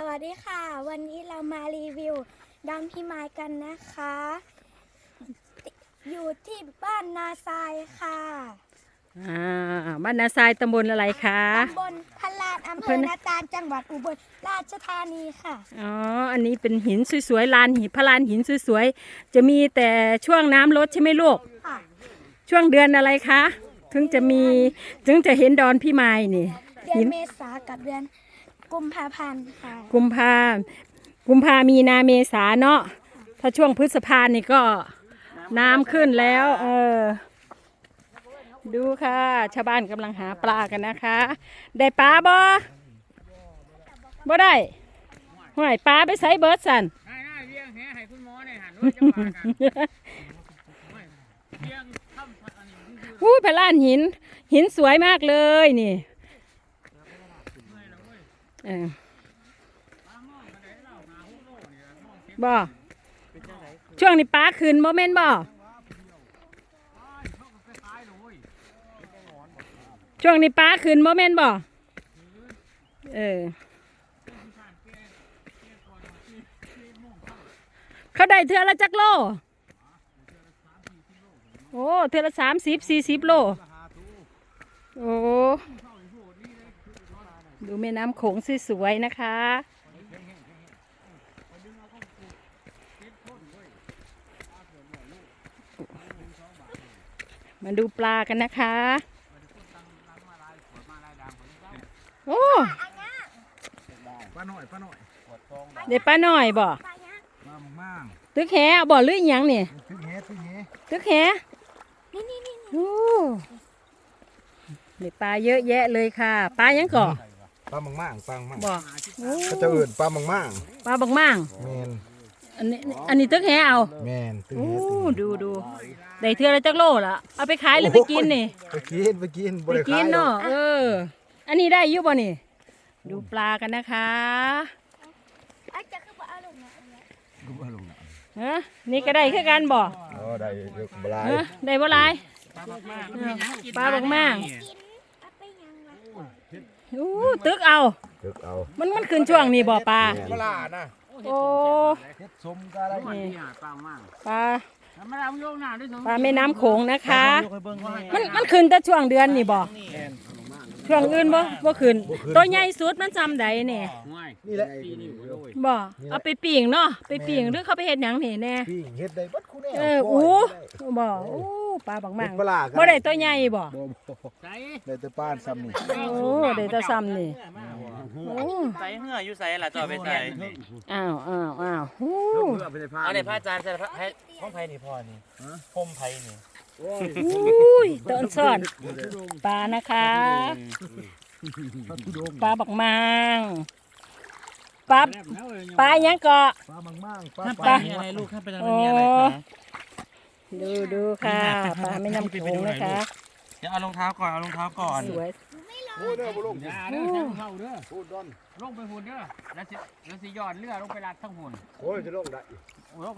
สวัสดีค่ะ วันนี้เรามารีวิวดำพิมายกันนะคะ อยู่ที่บ้านนาทรายค่ะอ่าบ้านนาทรายตำบลอะไรคะตำบลพลานอำเภเพิ่อนนาตาลจังหวัดอุบลราชธานีค่ะอ๋ออันนี้เป็นหินสวยๆลานหินพระลานหินสวยๆจะมีแต่ช่วงน้ำลดใช่ไหมลูกค่ะช่วงเดือนอะไรคะ ถึงจะมีถึงจะเห็นดอนพี่ไม้นี่เดือหินนเมษากับเดือน กุมภาพันธ์ค่ะ กุมภากุมภามีนาเมษาเนาะถ้าช่วงพฤษภานี่ก็น้ำขึ้นแล้ว เออ ดูค่ะ ชาวบ้านกำลังหาปลากันนะคะ ได้ปลาบ่บ่ได้ห่วยปลาไปใส่เบิร์ดสันได้ได้เลี้ยงแหให้คุณหมอเนี่ยหันว่าจะมากันไม่เลี้ยงทำอันนี้คืออู้พระลานหิน หินสวยมากเลยนี่ เออบ่ช่วงนี้ปลาขึ้นบ่แม่นบ่ช่วงนี้ปลาขึ้นบ่แม่นบ่เออเขาได้เทือละจักโล โอ้ เทือละสามสิบสี่สิบโล โอ้ ดูแม่น้ำโขงสวยๆนะคะ มาดูปลากันนะคะ โอ้ป้าหน่อยป้าหน่อยเด็ดปลาหน่อยบ่ปลายักษ์มามั่งตึกแหเอาบ่หรืออหยังนี่ตึกแหตึกแหตึกแหนี่นี่นี่โอ้เด็ดปลาเยอะแยะเลยค่ะ ปลายังก่อ ปลามั่งมั่งปลามั่งบ่โอ้เขาจะเอื่นปลามั่งมั่งปลาบักมั่งแมนอันนี้อันนี้ตึกแหเอาแมนตึกโอ้แหตึกแหดูดูได้เทือละจักโลละเอาไปขายหรือไปกินนี่ ไปกินไปกินไปกินเนาะเออ อันนี้ได้อยุบ่นี่ ดูปลากันนะคะอาจจะคือว่าเอาลงนะอันเนี้ยดูว่าลงน่ะฮะนี่ก็ได้คือกันบ่อ๋อได้เยอะบลายฮะได้บ่หลายปลาบักมากกินเอาไปยังวะ อู้ตึกเอา ตึกเอามันมันขึ้นช่วงนี้บ่ปลาปลานะโอ้เฮ็ดสมก็ได้นี่ปลามั่งปลามาดามโยงหน้าด้วยปลาแม่น้ำโขงนะคะ มันมันขึ้นแต่ช่วงเดือนนี่บ่ช่วงอื่นบ่บ่ขึ้น ตัวใหญ่สุดมันจำได้เนี่ยง่ายนี่แหละปีนี่โอ้ยบ่เอาไปปิ้งเนาะไปปิ้งหรือเขาไปเฮ็ดหยังนี่แน่พี่เฮ็ดได้บัดคู่แน่เอออู้บ่อู้ ปลาบักมากปลาบ่ได้ตัวใหญ่บ่บ่บ่ใส่ได้แต่ป้านซ้ำนี่โอ้ได้แต่ซ้ำนี่โอ้ใส่เหืออยู่ใส่ล่ะจอไปใส่อ้าวอ้าวอ้าวฮู้เอาไปใส่ผ้าเอาเนี่ยพระอาจารย์ใส่พระให้ห้องไผ่นี่พ่อนี่ห่มไผ่นี่อุ้ยต้นซ่อนปลานะคะปลาบักมางปลาปลาหยังเกาะปลามังมั่งปลาถ้าปไปลามีอะไรลูกถ้าไปทำไม่มีอะไรคะ ดูดูค่ะปลาไม่น้ำโขงนะคะ เดี๋ยวเอารองเท้าก่อนเอารองเท้าก่อนสวยโอ้เด้อบ่ลงอย่าเด้อแทงเข้าเด้อพูดดอนลงไปหุ่นเด้อแล้วสิแล้วสิย้อนเรือลงไปลัดทั้งหุ่นโอ้ยจะลงได้ลง